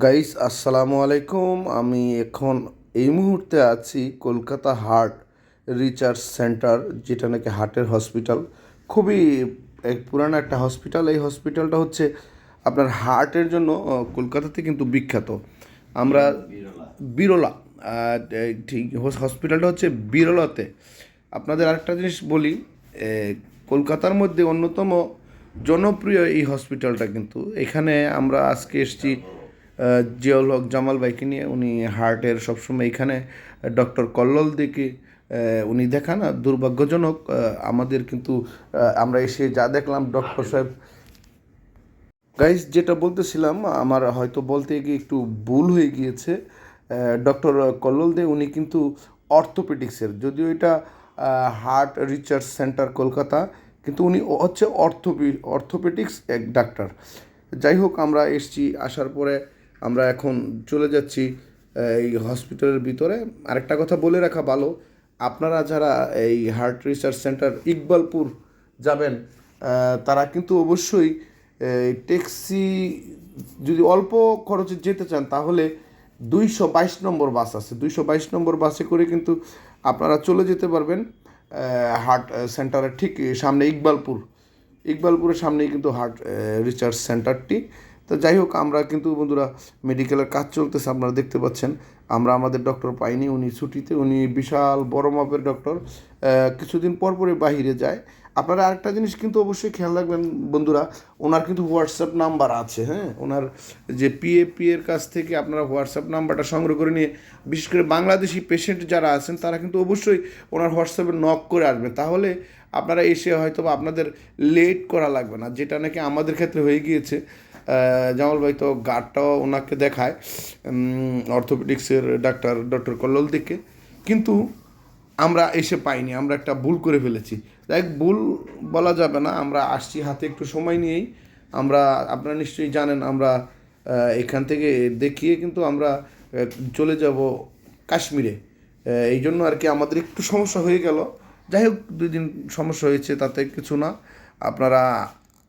Guys আসসালামু আলাইকুম। আমি এখন এই মুহূর্তে আছি কলকাতা হার্ট রিসার্চ সেন্টার যেটা নাকি হার্টের হসপিটাল। খুবই এক পুরানো একটা হসপিটাল। এই হসপিটালটা হচ্ছে আপনার হার্টের জন্য কলকাতাতে কিন্তু বিখ্যাত। আমরা বিরলা। ঠিক হস- হসপিটালটা হচ্ছে বিরলাতে। আপনাদের আরেকটা জিনিস বলি কলকাতার মধ্যে অন্যতম জনপ্রিয় এই হসপিটালটা কিন্তু। এখানে আমরা আজকে এসেছি জিয়াউল হক জামাল ভাইকে নিয়ে উনি হার্টের সবসময় এখানে, ডক্টর কল্লোল দিকে উনি দেখান। দুর্ভাগ্যজনক আমাদের কিন্তু আমরা এসে যা দেখলাম, ডক্টর সাহেব। গাইস যেটা বলতেছিলাম, আমার হয়তো বলতে গিয়ে একটু ভুল হয়ে গিয়েছে। ডক্টর কল্লোল দে, উনি কিন্তু অর্থোপেডিক্সের, যদিও এটা হার্ট রিসার্চ সেন্টার কলকাতা, কিন্তু উনি হচ্ছে অর্থোপি, অর্থোপেডিক্স এক ডাক্তার। যাই হোক, আমরা এসছি, আসার পরে আমরা এখন চলে যাচ্ছি এই হসপিটালের ভিতরে। আরেকটা কথা বলে রাখা ভালো, আপনারা যারা এই হার্ট রিসার্চ সেন্টার ইকবালপুর যাবেন তারা কিন্তু অবশ্যই ট্যাক্সি যদি অল্প খরচে যেতে চান, তাহলে দুইশো বাইশ নম্বর বাস আছে। দুইশো বাইশ নম্বর বাসে করে কিন্তু আপনারা চলে যেতে পারবেন হার্ট সেন্টারের ঠিক সামনে ইকবালপুর। ইকবালপুরের সামনেই কিন্তু হার্ট রিসার্চ সেন্টারটি তো যাই হোক, আমরা কিন্তু বন্ধুরা মেডিকেলের কাজ চলতেছে, আপনারা দেখতে পাচ্ছেন। আমরা আমাদের ডক্টর পাইনি, উনি ছুটিতে, উনি বিশাল বড় মাপের ডক্টর কিছুদিন পর পরে বাহিরে যায়। আপনারা আরেকটা জিনিস কিন্তু অবশ্যই খেয়াল রাখবেন বন্ধুরা, ওনার কিন্তু হোয়াটসঅ্যাপ নাম্বার আছে হ্যাঁ? ওনার যে পিএপি এর কাছ থেকে আপনারা হোয়াটসঅ্যাপ নাম্বারটা সংগ্রহ করে নিয়ে, বিশেষ করে বাংলাদেশি পেশেন্ট যারা আছেন, তারা কিন্তু অবশ্যই ওনার হোয়াটসঅ্যাপে নক করে আসবেন তাহলে আপনারা এসে হয়তো আপনাদের লেট করা লাগবে না, যেটা নাকি আমাদের ক্ষেত্রে হয়ে গিয়েছে। জামাল ভাই তো গার্ডটাও ওনাকে দেখায়। অর্থোপেডিক্সের ডাক্তার ডক্টর কল্লোল দিকে। কিন্তু আমরা এসে পাইনি, আমরা একটা ভুল করে ফেলেছি। দেখ, ভুল বলা যাবে না, আমরা আসছি হাতে একটু সময় নিয়েই। আমরা, আপনারা নিশ্চয়ই জানেন, আমরা এখান থেকে দেখিয়ে কিন্তু আমরা চলে যাব কাশ্মীরে। এই জন্য আর কি আমাদের একটু সমস্যা হয়ে গেল। যাই হোক, দুই দিন সমস্যা হয়েছে, তাতে কিছু না। আপনারা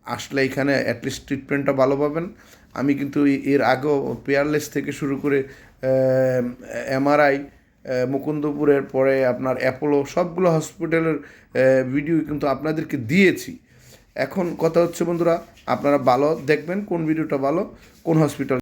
আসলে এখানে অ্যাটলিস্ট ট্রিটমেন্টটা ভালো পাবেন। আমি কিন্তু এর আগেও পেয়ারলেস থেকে শুরু করে এমআরআই মুকুন্দপুরের পরে আপনার অ্যাপোলো সবগুলো হসপিটালের ভিডিও কিন্তু আপনাদেরকে দিয়েছি। এখন কথা হচ্ছে বন্ধুরা, আপনারা ভালো দেখবেন কোন ভিডিওটা ভালো, কোন হসপিটাল